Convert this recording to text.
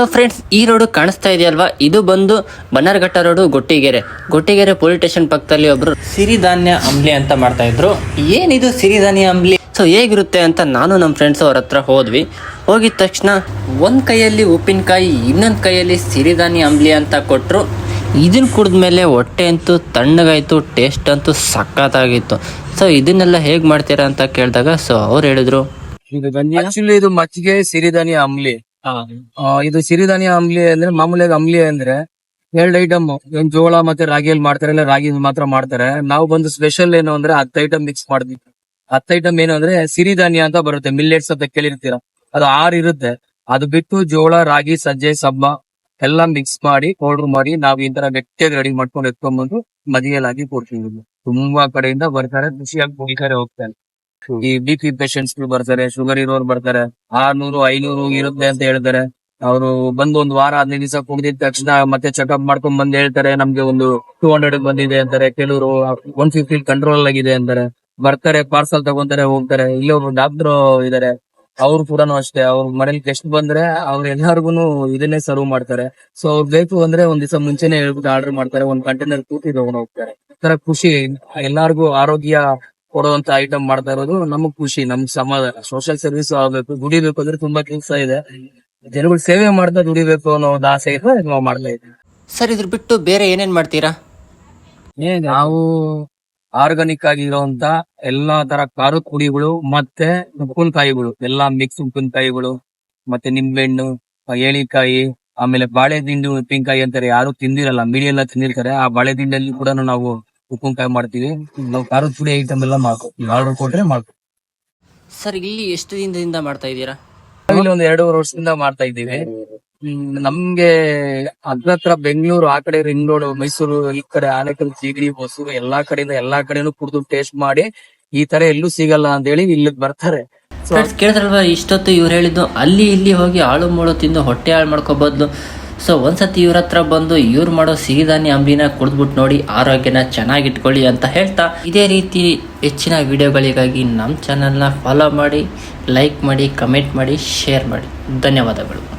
So friends ಈ road ಕಾಣಿಸ್ತಾ ಇದೆಯಲ್ವಾ? ಇದು ಬಂದು Bannerghatta road Gottigere. Gottigere police station ಪಕ್ಕದಲ್ಲಿ ಒಬ್ರು ಸಿರಿಧಾನ್ಯ ಅಂಬ್ಲಿ ಅಂತ ಮಾಡ್ತಾ ಇದ್ರು. ಏನಿದು ಸಿರಿಧಾನ್ಯ ಅಂಬ್ಲಿ? ಸೊ ಹೇಗಿರುತ್ತೆ ಅಂತ ನಾನು ನಮ್ಮ ಫ್ರೆಂಡ್ಸ್ ಅವ್ರ ಹತ್ರ ಹೋದ್ವಿ. ಹೋಗಿದ ತಕ್ಷಣ ಒಂದ್ ಕೈಯಲ್ಲಿ ಉಪ್ಪಿನಕಾಯಿ ಇನ್ನೊಂದ್ ಕೈಯಲ್ಲಿ ಸಿರಿಧಾನ್ಯ ಅಂಬ್ಲಿ ಅಂತ ಕೊಟ್ರು. ಇದನ್ನ ಕುಡಿದ್ಮೇಲೆ ಹೊಟ್ಟೆ ಅಂತೂ ತಣ್ಣಗಾಯ್ತು ಟೇಸ್ಟ್ ಅಂತೂ ಸಖತ್ತಾಗಿತ್ತು. ಸೊ ಇದನ್ನೆಲ್ಲ ಹೇಗ್ ಮಾಡ್ತೀರಾ ಅಂತ ಕೇಳಿದಾಗ ಸೊ ಅವ್ರು ಹೇಳಿದ್ರು ಇದು ಮಜ್ಜಿಗೆ ಸಿರಿಧಾನ್ಯ ಅಂಬ್ಲಿ. ಆ, ಇದು ಸಿರಿಧಾನ್ಯ ಅಂಬ್ಲಿ ಅಂದ್ರೆ ಮಾಮೂಲಿಯಾಗಿ ಅಂಬ್ಲಿ ಅಂದ್ರೆ ಎರಡು ಐಟಮ್ ಏನು ಜೋಳ ಮತ್ತೆ ರಾಗಿಯಲ್ಲಿ ಮಾಡ್ತಾರೆ ಇಲ್ಲ ರಾಗಿ ಮಾತ್ರ ಮಾಡ್ತಾರೆ. ನಾವು ಬಂದು ಸ್ಪೆಷಲ್ ಏನು ಅಂದ್ರೆ ಹತ್ತು ಐಟಮ್ ಮಿಕ್ಸ್ ಮಾಡಿದ್ವಿ ಹತ್ತು ಐಟಮ್ ಏನು ಅಂದ್ರೆ ಸಿರಿಧಾನ್ಯ ಅಂತ ಬರುತ್ತೆ. ಮಿಲ್ಲೆಟ್ಸ್ ಅಂತ ಕೇಳಿರ್ತೀರ. ಅದು ಆರು ಇರುತ್ತೆ. ಅದು ಬಿಟ್ಟು ಜೋಳ ರಾಗಿ ಸಜ್ಜೆ ಸಬ್ಬ ಎಲ್ಲ ಮಿಕ್ಸ್ ಮಾಡಿ ಪೌಡರ್ ಮಾಡಿ ನಾವು ಈ ತರ ಗಟ್ಟಿಯಾಗಿ ರೆಡಿ ಮಾಡ್ಕೊಂಡು ಎತ್ಕೊಂಡ್ಬಂದು ಮದಿಯಲ್ಲಾಗಿ ಕೊಡ್ತೀವಿ. ತುಂಬಾ ಕಡೆಯಿಂದ ಬರ್ತಾರೆ ಖುಷಿಯಾಗಿ ಹೋಗ್ತಾರೆ. ಈ ಬಿ ಪಿ ಪೇಷಂಟ್ಸ್ ಬರ್ತಾರೆ ಶುಗರ್ ಇರೋರು ಬರ್ತಾರೆ, ಆರ್ನೂರು, ಐನೂರು ಇರುತ್ತೆ ಅಂತ ಹೇಳ್ತಾರೆ. ಅವರು ಬಂದು ಒಂದು ವಾರ, ಹದಿನೈದು ದಿವಸ ಕುಡಿದಿದ ತಕ್ಷಣ ಮತ್ತೆ ಚೆಕಪ್ ಮಾಡ್ಕೊಂಡ್ ಬಂದು ಹೇಳ್ತಾರೆ, ನಮ್ಗೆ ಒಂದು ಟೂ ಹಂಡ್ರೆಡ್ ಬಂದಿದೆ ಅಂತಾರೆ. ಕೆಲವರು ಒನ್ ಫಿಫ್ಟಿ ಕಂಟ್ರೋಲ್ ಆಗಿದೆ ಅಂತಾರೆ. ಬರ್ತಾರೆ ಪಾರ್ಸಲ್ ತಗೊಂತಾರೆ, ಹೋಗ್ತಾರೆ. ಇಲ್ಲಿ ಒಬ್ರು ಡಾಕ್ಟರ್ ಇದಾರೆ. ಅವ್ರು ಕೂಡ ಅಷ್ಟೇ. ಅವ್ರ ಮನೇಲಿ ಗೆಸ್ಟ್ ಬಂದ್ರೆ ಅವ್ರ ಎಲ್ಲಾರ್ಗು ಇದನ್ನೇ ಸರ್ವ್ ಮಾಡ್ತಾರೆ. ಸೊ ಅವ್ರು ಬೇಕು ಅಂದ್ರೆ ಒಂದ್ ದಿವಸ ಮುಂಚೆನೆ ಹೇಳ್ಬಿಟ್ಟು ಆರ್ಡರ್ ಮಾಡ್ತಾರೆ. ಒಂದ್ ಕಂಟೈನರ್ ಕೂತಿ ತಗೊಂಡ್ ಹೋಗ್ತಾರೆ. ಖುಷಿ. ಎಲ್ಲಾರ್ಗು ಆರೋಗ್ಯ ಕೊಡುವಂತ ಐಟಮ್ ಮಾಡ್ತಾ ಇರೋದು ನಮಗ್ ಖುಷಿ ನಮ್ ಸಮಾಧಾನ. ಸೋಷಿಯಲ್ ಸರ್ವಿಸ್ ಆಗ್ಬೇಕು ದುಡಿಬೇಕು ಅಂದ್ರೆ ತುಂಬಾ ಕೆಲಸ ಇದೆ. ಜನಗಳು ಸೇವೆ ಮಾಡ್ತಾ ದುಡಿಬೇಕು ಅನ್ನೋ ಒಂದು ಆಸೆ ಇದೆ ನಾವು ಮಾಡ್ತಾ ಇದ್ದೀವಿ. ಸರ್ ಇದ್ರ ಬಿಟ್ಟು ಬೇರೆ ಏನೇನ್ ಮಾಡ್ತೀರಾ? ನಾವು ಆರ್ಗಾನಿಕ್ ಆಗಿರುವಂತ ಎಲ್ಲಾ ತರ ಕಾರು ಕುಡಿಗಳು ಮತ್ತೆ ಉಪ್ಪಿನಕಾಯಿಗಳು ಎಲ್ಲಾ ಮಿಕ್ಸ್ ಉಪ್ಪಿನಕಾಯಿಗಳು ಮತ್ತೆ ನಿಂಬೆಹಣ್ಣು ಏಳಿಕಾಯಿ ಆಮೇಲೆ ಬಾಳೆ ದಿಂಡು ಉಪ್ಪಿನಕಾಯಿ ಅಂತಾರೆ. ಯಾರು ತಿಂದಿರಲ್ಲ ಮೀಡಿಯೆಲ್ಲ ತಿಂದಿರ್ತಾರೆ. ಆ ಬಾಳೆ ದಿಂಡಲ್ಲಿ ಕೂಡ ನಾವು ಉಪ್ಪಿನಕಾಯಿ ಮಾಡ್ತೀವಿ. ನಾವು ಖಾರದ ಪುಡಿ ಐಟಮ್ ಎಲ್ಲ ಮಾಡ್ಕೊತೀವಿ ಆರ್ಡರ್ ಕೊಟ್ರೆ ಮಾಡ್ತೀವಿ ಸರ್ ಇಲ್ಲಿ ಎಷ್ಟು ದಿನದಿಂದ ಮಾಡ್ತಾ ಇದ್ದೀರಾ? ಇಲ್ಲಿ ಒಂದು ಎರಡೂವರೆ ವರ್ಷದಿಂದ ಮಾಡ್ತಾ ಇದ್ದೀವಿ. ಹ್ಮ್, ನಮ್ಗೆ ಹತ್ರ ಬೆಂಗಳೂರು ಆ ಕಡೆ ರಿಂಗ್ ರೋಡ್ ಮೈಸೂರು ಈ ಕಡೆ ಆನೇಕಲ್ ಚೀಗಡಿ ಹೊಸೂರು ಎಲ್ಲಾ ಕಡೆಯಿಂದ ಎಲ್ಲಾ ಕಡೆನೂ ಕುಡಿದು ಟೇಸ್ಟ್ ಮಾಡಿ ಈ ತರ ಎಲ್ಲೂ ಸಿಗಲ್ಲ ಅಂತ ಹೇಳಿ ಇಲ್ಲಿ ಬರ್ತಾರೆ ಫ್ರೆಂಡ್ಸ್ ಕೇಳಿದ್ರಲ್ವಾ ಇಷ್ಟೊತ್ತು ಇವ್ರು ಹೇಳಿದ್ದು ಅಲ್ಲಿ ಇಲ್ಲಿ ಹೋಗಿ ಆಳು ಮೂಳು ತಿಂದು ಹೊಟ್ಟೆ ಹಾಳು ಮಾಡ್ಕೋ ಬದಲು ಸೊ ಒಂದ್ಸತಿ ಇವ್ರ ಹತ್ರ ಬಂದು ಇವ್ರು ಮಾಡೋ ಸಿಹಿಧಾನ್ಯ ಅಂಬಿನ ಕುಡಿದ್ಬಿಟ್ಟು ನೋಡಿ ಆರೋಗ್ಯನ ಚೆನ್ನಾಗಿಟ್ಕೊಳ್ಳಿ ಅಂತ ಹೇಳ್ತಾ, ಇದೇ ರೀತಿ ಹೆಚ್ಚಿನ ವಿಡಿಯೋಗಳಿಗಾಗಿ ನಮ್ಮ ಚಾನಲ್ನ ಫಾಲೋ ಮಾಡಿ ಲೈಕ್ ಮಾಡಿ ಕಮೆಂಟ್ ಮಾಡಿ ಶೇರ್ ಮಾಡಿ. ಧನ್ಯವಾದಗಳು.